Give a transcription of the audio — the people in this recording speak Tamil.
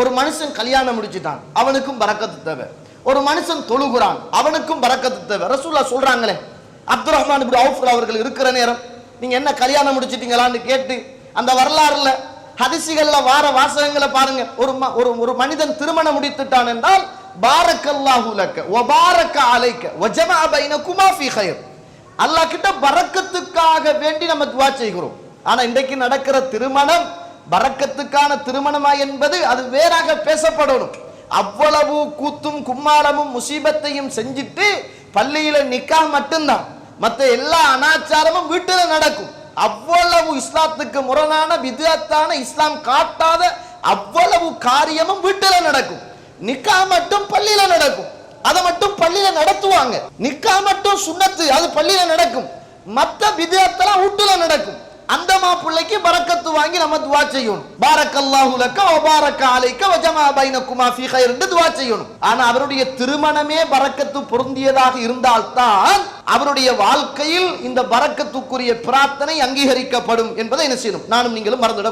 ஒரு மனுஷன் கல்யாணம் முடிச்சுட்டான் அவனுக்கும் பறக்கத்து தேவை. ஒரு மனுஷன் தொழுகிறான் அவனுக்கும் பறக்கத்து தேவை. ரசூல்லா சொல்றாங்களே அப்துல் ரஹ்மான் இப்படி அவுஃபுல் அவர்கள் இருக்கிற நேரம் நீங்க என்ன கல்யாணம் முடிச்சிட்டீங்களான்னு கேட்டு அந்த வரலாறுல ஹதிசிகள்ல வார வாசகங்களை பாருங்க. ஒரு ம- ஒரு ஒரு மனிதன் திருமணம் முடித்துட்டான் என்றால் பாரக்கல்லாஹு லக்க அலைக்க ஒஜமா பைன குமாஃபி ஹயர் அல்லாஹ் கிட்ட பறக்கத்துக்காக வேண்டி நம்ம துவா செய்கிறோம். ஆனா இன்றைக்கு நடக்கிற திருமணம் பரக்கத்துக்கான திருமணமா என்பது அது வேறாக பேசப்படணும். அவ்வளவு கூத்தும் கும்மாளமும் முசீபத்தையும் செஞ்சுட்டு பள்ளியில நிக்கா மட்டும்தான். மத்த எல்லா அனாச்சாரமும் வீட்டுல நடக்கும். அவ்வளவு இஸ்லாத்துக்கு முரணான விதத்தான இஸ்லாம் காட்டாத அவ்வளவு காரியமும் வீட்டுல நடக்கும். நிக்கா மட்டும் பள்ளியில நடக்கும். அதை மட்டும் பள்ளியில நடத்துவாங்க. நிக்கா மட்டும் சுண்ணத்து அது பள்ளியில நடக்கும். மத்த விதத்தெல்லாம் வீட்டுல நடக்கும். அந்த மாப்பிள்ளைக்கு பரக்கத்து வாங்கி நம்ம துவா செய்யணும். பாரக்கல்லாஹு லக்க வ பாரக்க அலைக்க வ ஜமா ஃபீ என்று துவா செய்யணும். ஆனா அவருடைய திருமணமே பரக்கத்து பொருந்தியதாக இருந்தால்தான் அவருடைய வாழ்க்கையில் இந்த பரக்கத்துக்குரிய பிரார்த்தனை அங்கீகரிக்கப்படும் என்பதை என்ன செய்யணும்? நானும் நீங்களும் மறந்துடக்கூடாது.